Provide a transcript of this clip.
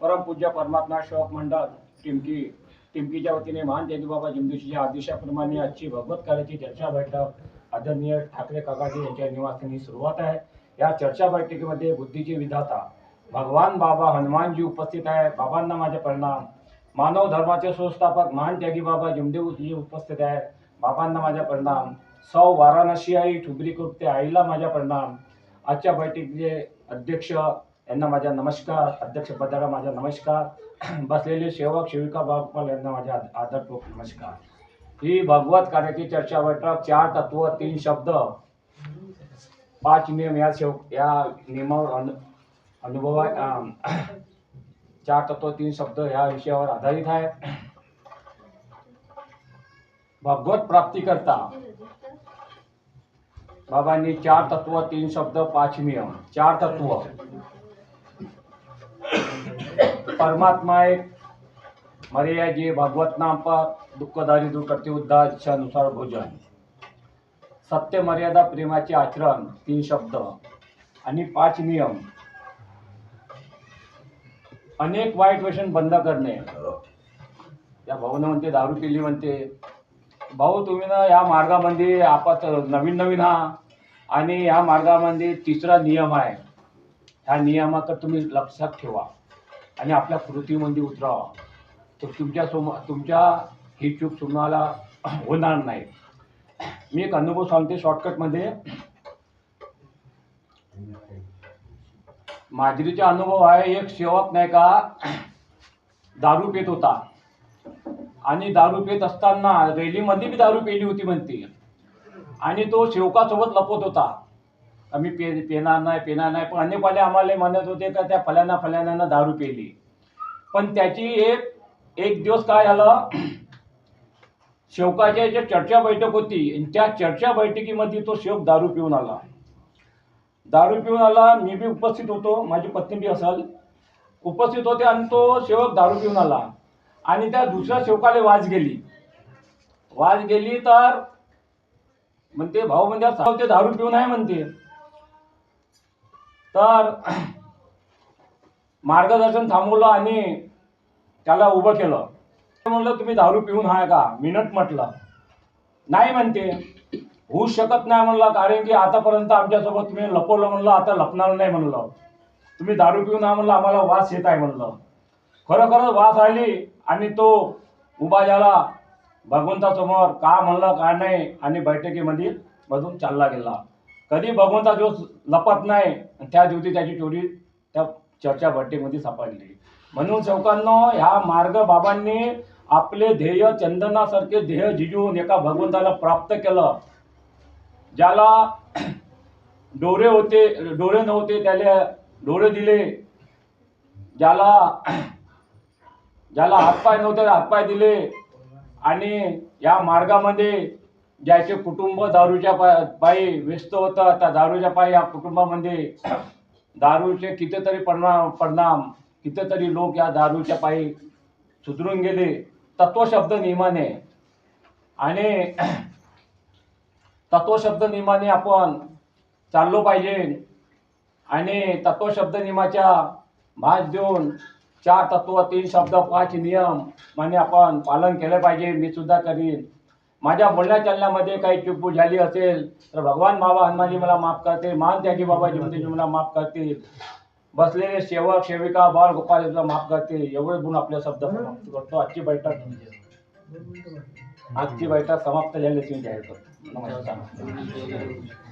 परमपूज्य परमात्मा शोक मंडळ टिमकी टिमकीच्या वतीने महान बाबा जिमदुशीच्या आदेशाप्रमाणे आजची भगवत कार्याची चर्चा बैठक आदरणीय ठाकरे काकाजी यांच्या निवासस्थानी सुरुवात आहे. या चर्चा बैठकीमध्ये बुद्धीचे विधाता भगवान बाबा हनुमानजी उपस्थित आहे. बाबांना माझे परिणाम. मानव धर्माचे संस्थापक महान त्यागी बाबा जमदेवजी उपस्थित आहे बाबांना माझा प्रणाम. सौ वाराणसी आई ठुबरी कृत्य आईला माझा प्रणाम. आजच्या बैठकीचे अध्यक्ष यांना माझा नमस्कार. अध्यक्षपदाला माझा नमस्कार. बसलेले सेवक सेविका बागपाल यांना माझा आदरपूर्वक नमस्कार. ही भगवत कार्याची चर्चा बैठक चार तत्व तीन शब्द. पाच नियम या सेव या नियमावर अनु अनुभव चार तत्व तीन शब्द या विषयावर आधारित आहे. भगवत प्राप्ती करता बाबांनी चार तत्व तीन शब्द पाच नियम. चार तत्व. परमात्मा एक. मर्या जी भगवत नाम पर दुःख दूर करते उद्धार इच्छानुसार भोजन. सत्य मर्यादा प्रेमाचे आचरण तीन शब्द. आणि पाच नियम. अनेक वाईट व्यसन बंद करणे. त्या भाऊनं म्हणते दारू पिली म्हणते. भाऊ तुम्ही ना या मार्गामध्ये आपत नवीन नवीन हा. आणि या मार्गामध्ये तिसरा नियम आहे. ह्या नियमाकडे तुम्ही लक्षात ठेवा. आणि आपल्या कृतीमध्ये उतरावा. तर तुमच्या सोम तुमच्या ही चूक तुम्हाला होणार नाही. मी एक अनुभव सांगते शॉर्टकटमध्ये माजरीचा अनुभव आहे एक सेवक नाही का दारू पित होता. आणि दारू पित असताना रेलीमध्ये बी दारू पेली होती म्हणते. आणि तो सेवकासोबत लपत होता. आम्ही पे पेणार नाही पेणार नाही. पण अनेकवाले आम्हाला म्हणत होते का त्या फल्यांना फल्यांना दारू पेली. पण त्याची एक एक दिवस काय झालं शेवकाच्या जे चर्चा बैठक होती त्या चर्चा बैठकीमध्ये तो शेवक दारू पिऊन आला. दारू पिऊन आला मी बी उपस्थित होतो माझी पत्नी बी असाल. उपस्थित होते आणि तो सेवक दारू पिऊन आला. आणि त्या दुसऱ्या सेवकाला वाज गेली. वाज गेली तर म्हणते भाऊ म्हणजे ते दारू पिऊन आहे म्हणते. तर मार्गदर्शन थांबवलं आणि त्याला उभं केलं. म्हणलं तुम्ही दारू पिऊन आहे का? मिनट म्हटलं. नाही म्हणते. होऊ शकत नाही म्हणलं कारण की आतापर्यंत आमच्यासोबत तुम्ही लपवलं म्हणलं आता लपणार नाही म्हणलं. तुम्ही दारू पिऊन आहे म्हणलं आम्हाला वास येत आहे म्हणलं. खरोखरच वास आली आणि तो उभा झाला. भगवंतासमोर का म्हणलं का नाही आणि बैठकीमध्ये मधून चालला गेला. कधी भगवंता दिवस लपत नाही आणि त्या दिवशी त्याची चोरी त्या चर्चा बैठकीमध्ये सापडली. म्हणून चौकांनो ह्या मार्ग बाबांनी आपले ध्येय चंदनासारखे ध्येय झिजवून एका भगवंताला प्राप्त केलं. ज्याला डोळे होते डोळे नव्हते त्याला डोळे दिले. ज्याला ज्याला हातपाय नव्हते हातपाय दिले. आणि या मार्गामध्ये ज्याचे कुटुंब दारूच्या पाय पायी व्यस्त होतं त्या दारूच्या पायी या कुटुंबामध्ये दारूचे कितीतरी परिणाम परिणाम कितीतरी लोक या दारूच्या पायी सुधरून गेले. तत्वशब्द नियमाने आणि तत्वशब्द नियमाने आपण चाललो पाहिजे. आणि तत्वशब्द नियमाच्या भाग देऊन चार तत्व तीन शब्द पाच नियम म्हणजे आपण पालन केलं पाहिजे. मी सुद्धा करीन. माझ्या बोलण्या चालण्यामध्ये काही चुकू झाली असेल तर भगवान बाबा हनुमानजी मला माफ करते मान त्यागी बाबा जिमतीजी मला माफ करतील. बसलेले सेवक सेविका बाळ गोपाल माफ करते एवढे गुण आपल्या शब्द करतो. आजची बैठक आजची बैठक समाप्त झाल्याची मी जाहीर करतो नमस्कार.